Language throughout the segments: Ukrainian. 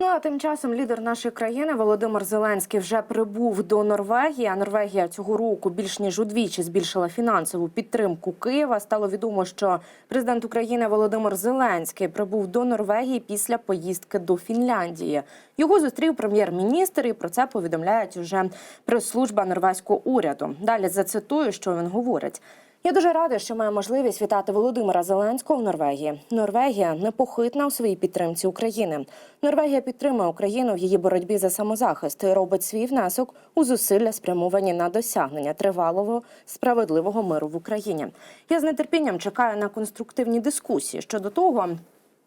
Ну а тим часом лідер нашої країни Володимир Зеленський вже прибув до Норвегії. А Норвегія цього року більш ніж удвічі збільшила фінансову підтримку Києва. Стало відомо, що президент України Володимир Зеленський прибув до Норвегії після поїздки до Фінляндії. Його зустрів прем'єр-міністр, і про це повідомляють уже прес-служба норвезького уряду. Далі зацитую, що він говорить. Я дуже рада, що маю можливість вітати Володимира Зеленського в Норвегії. Норвегія непохитна у своїй підтримці України. Норвегія підтримує Україну в її боротьбі за самозахист і робить свій внесок у зусилля, спрямовані на досягнення тривалого справедливого миру в Україні. Я з нетерпінням чекаю на конструктивні дискусії щодо того.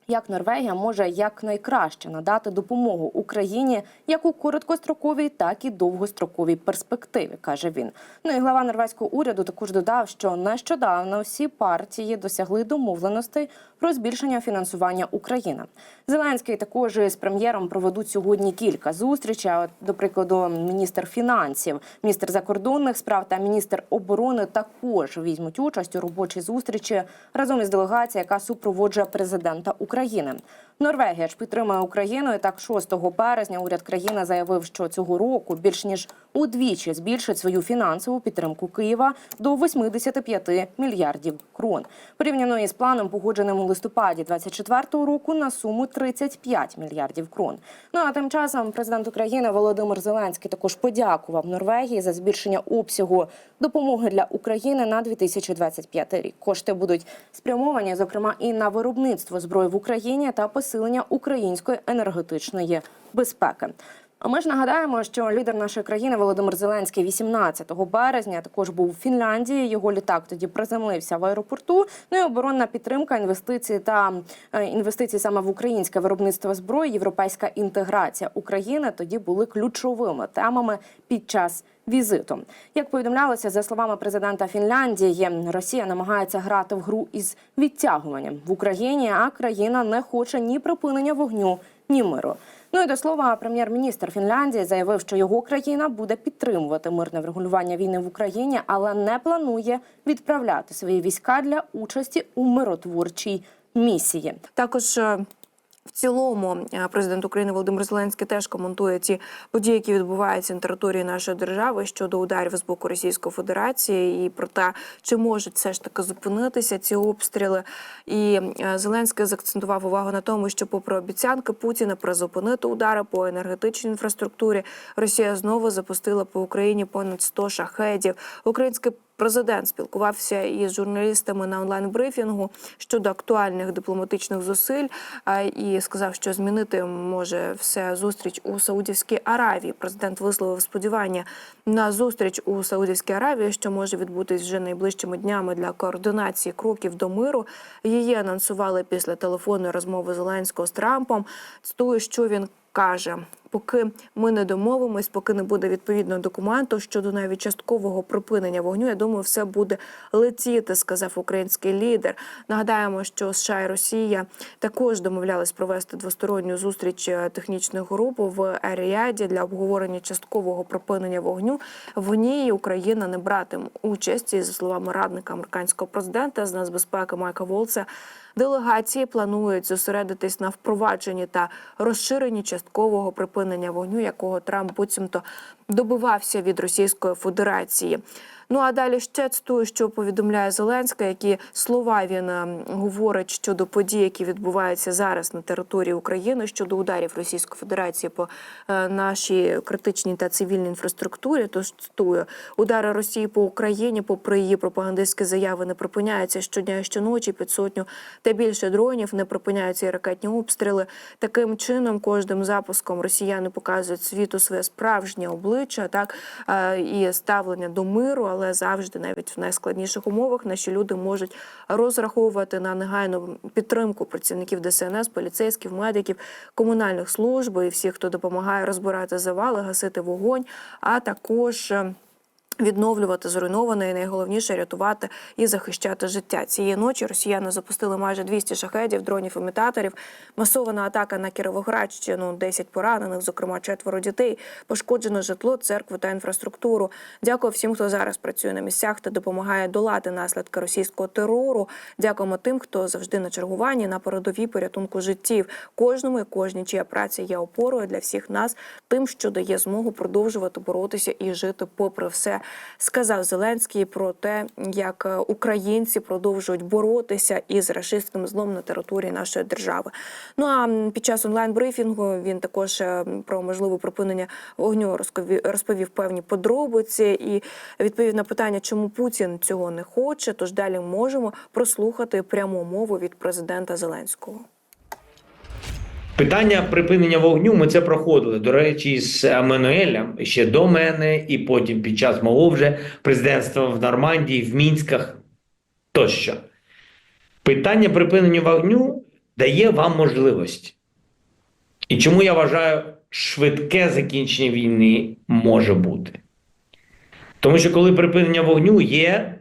Як Норвегія може якнайкраще надати допомогу Україні як у короткостроковій, так і довгостроковій перспективі, каже він. Ну і глава норвезького уряду також додав, що нещодавно всі партії досягли домовленостей про збільшення фінансування України. Зеленський також з прем'єром проведуть сьогодні кілька зустрічей. От, До прикладу, міністр фінансів, міністр закордонних справ та міністр оборони також візьмуть участь у робочій зустрічі разом із делегацією, яка супроводжує президента України. України. Норвегія ж підтримує Україну. І так 6 березня уряд країни заявив, що цього року більш ніж удвічі збільшить свою фінансову підтримку Києва до 85 мільярдів крон. Порівняно із планом, погодженим у листопаді 24-го року, на суму 35 мільярдів крон. Ну а тим часом президент України Володимир Зеленський також подякував Норвегії за збільшення обсягу допомоги для України на 2025 рік. Кошти будуть спрямовані, зокрема, і на виробництво зброї в Україні та посилення української енергетичної безпеки. А ми ж нагадаємо, що лідер нашої країни Володимир Зеленський 18 березня також був у Фінляндії. Його літак тоді приземлився в аеропорту. Ну і оборонна підтримка, інвестиції та е, інвестиції саме в українське виробництво зброї, європейська інтеграція України тоді були ключовими темами під час. Візиту, як повідомлялося за словами президента Фінляндії, Росія намагається грати в гру із відтягуванням в Україні, а країна не хоче ні припинення вогню, ні миру. Ну і до слова, прем'єр-міністр Фінляндії заявив, що його країна буде підтримувати мирне врегулювання війни в Україні, але не планує відправляти свої війська для участі у миротворчій місії. Також е, в цілому е, президент України Володимир Зеленський теж коментує ці події, які відбуваються на території нашої держави щодо ударів з боку Російської Федерації, і про те, чи можуть все ж таки зупинитися ці обстріли. І е, Зеленський заакцентував увагу на тому, що, попри обіцянки Путіна призупинити удари по енергетичній інфраструктурі, Росія знову запустила по Україні понад 100 шахедів. Український Президент спілкувався із журналістами на онлайн-брифінгу щодо актуальних дипломатичних зусиль і сказав, що змінити може все зустріч у Саудівській Аравії. Президент висловив сподівання на зустріч у Саудівській Аравії, що може відбутись вже найближчими днями для координації кроків до миру. Її анонсували після телефонної розмови Зеленського з Трампом. Цитую, що він каже. Поки ми не домовимось, поки не буде відповідного документу щодо навіть часткового припинення вогню, я думаю, все буде летіти, сказав український лідер. Нагадаємо, що США і Росія також домовлялись провести двосторонню зустріч е, технічних груп в Еріаді для обговорення часткового припинення вогню. В ній Україна не братиме участі за словами радника американського президента з нацбезпеки Майка Волца. Делегації планують зосередитись на впровадженні та розширенні часткового припинення вогню, якого Трамп буцімто добивався від Російської Федерації. Ну а далі ще цитую, що повідомляє Зеленська, які слова він е, говорить щодо подій, які відбуваються зараз на території України щодо ударів Російської Федерації по е, нашій критичній та цивільній інфраструктурі. Тож цитую, удари Росії по Україні, попри її пропагандистські заяви, не припиняються щодня і щоночі під сотню та більше дронів, не припиняються і ракетні обстріли. Таким чином, кожним запуском росіяни показують світу своє справжнє обличчя, так е, і ставлення до миру, але завжди, навіть в найскладніших умовах, наші люди можуть розраховувати на негайну підтримку працівників ДСНС, поліцейських, медиків, комунальних служб і всіх, хто допомагає розбирати завали, гасити вогонь, а також. Відновлювати зруйноване і найголовніше рятувати і захищати життя. Цієї ночі росіяни запустили майже 200 шахедів, дронів імітаторів. Масована атака на Кіровоградщину, 10 поранених, зокрема четверо дітей. Пошкоджено житло, церкви та інфраструктуру. Дякую всім, хто зараз працює на місцях та допомагає долати наслідки російського терору. Дякуємо тим, хто завжди на чергуванні на передовій порятунку життів. Кожному і кожній, чия праця є опорою для всіх нас, тим, що дає змогу продовжувати боротися і жити попри все, сказав Зеленський про те, як е, українці продовжують боротися із рашистським злом на території нашої держави. Ну а під час онлайн-брифінгу він також е, про можливе припинення вогню розповів, розповів певні подробиці і відповів на питання, чому Путін цього не хоче. Тож далі можемо прослухати пряму мову від президента Зеленського. Питання припинення вогню ми це проходили. До речі, з Еммануелем ще до мене, і потім під час мого вже президентства в Нормандії, в Мінськах тощо. Питання припинення вогню дає вам можливість. І чому я вважаю, швидке закінчення війни може бути? Тому що коли припинення вогню є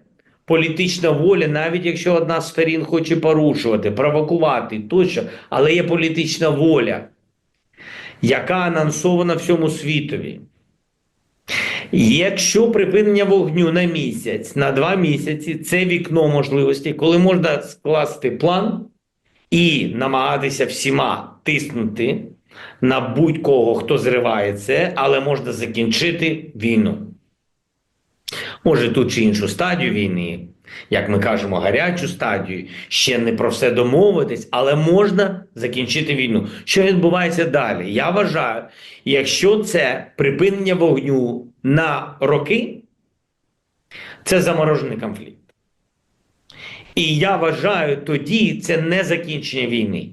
політична воля, навіть якщо одна з сторін хоче порушувати, провокувати тощо, але є політична воля, яка анонсована всьому світові. Якщо припинення вогню на місяць, на два місяці, це вікно можливостей, коли можна скласти план і намагатися всіма тиснути на будь-кого, хто зриває це, але можна закінчити війну. Може, ту чи іншу стадію війни, як ми кажемо, гарячу стадію, ще не про все домовитись, але можна закінчити війну. Що відбувається далі? Я вважаю, якщо це припинення вогню на роки, це заморожений конфлікт. І я вважаю, тоді це не закінчення війни.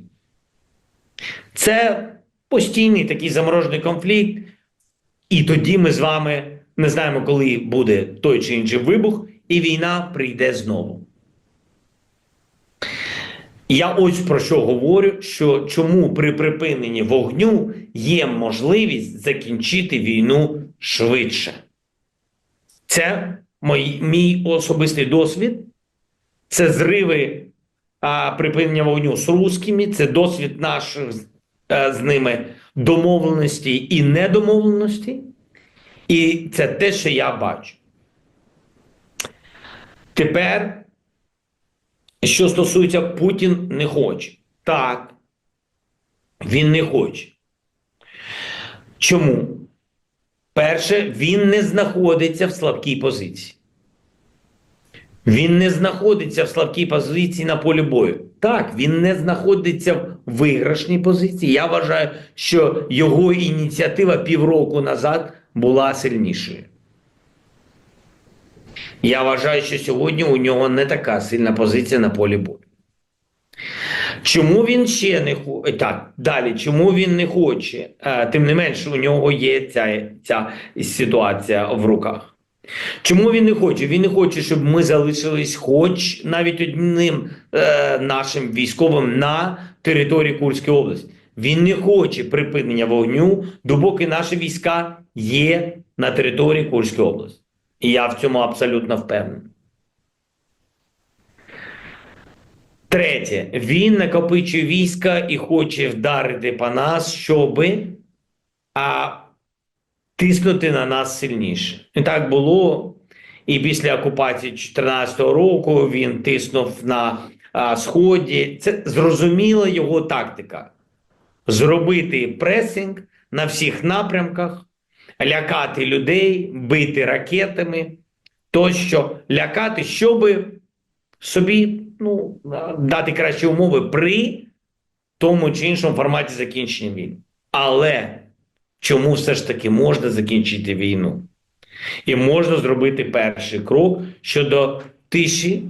Це постійний такий заморожений конфлікт, і тоді ми з вами не знаємо, коли буде той чи інший вибух, і війна прийде знову. Я ось про що говорю: що чому при припиненні вогню є можливість закінчити війну швидше. Це мій, мій особистий досвід, це зриви а, припинення вогню з русскими, це досвід наших а, з ними домовленостей і недомовленостей. І це те, що я бачу. Тепер, що стосується Путін не хоче. Так, він не хоче. Чому? Перше, він не знаходиться в слабкій позиції. Він не знаходиться в слабкій позиції на полі бою. Так, він не знаходиться в виграшній позиції. Я вважаю, що його ініціатива півроку назад була сильнішою. Я вважаю, що сьогодні у нього не така сильна позиція на полі бою. Чому він ще не хоче? Так, далі, чому він не хоче? Е, Тим не менше, у нього є ця, ця ситуація в руках. Чому він не хоче? Він не хоче, щоб ми залишились, хоч навіть одним е, нашим військовим на території Курської області. Він не хоче припинення вогню, допоки наші війська є на території Курської області. І я в цьому абсолютно впевнений. Третє, він накопичує війська і хоче вдарити по нас, щоби а, тиснути на нас сильніше. І так було. І після окупації 2014 року він тиснув на а, Сході. Це зрозуміла його тактика. Зробити пресинг на всіх напрямках, лякати людей, бити ракетами, тощо лякати, щоб собі ну, дати кращі умови при тому чи іншому форматі закінчення війни. Але чому все ж таки можна закінчити війну? І можна зробити перший крок щодо тиші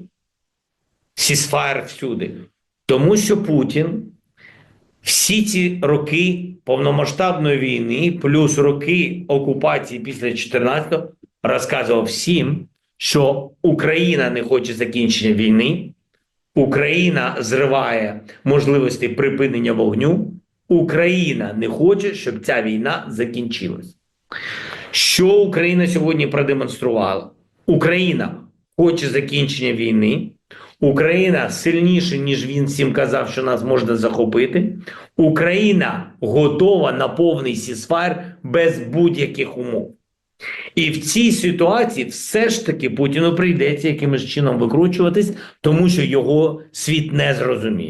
сісфаєр всюди. Тому що Путін всі ці роки повномасштабної війни, плюс роки окупації після 14-го, розказував всім, що Україна не хоче закінчення війни, Україна зриває можливості припинення вогню, Україна не хоче, щоб ця війна закінчилась. Що Україна сьогодні продемонструвала? Україна хоче закінчення війни. Україна сильніше, ніж він всім казав, що нас можна захопити. Україна готова на повний сісфайр без будь-яких умов. І в цій ситуації все ж таки Путіну прийдеться якимось чином викручуватись, тому що його світ не зрозуміє.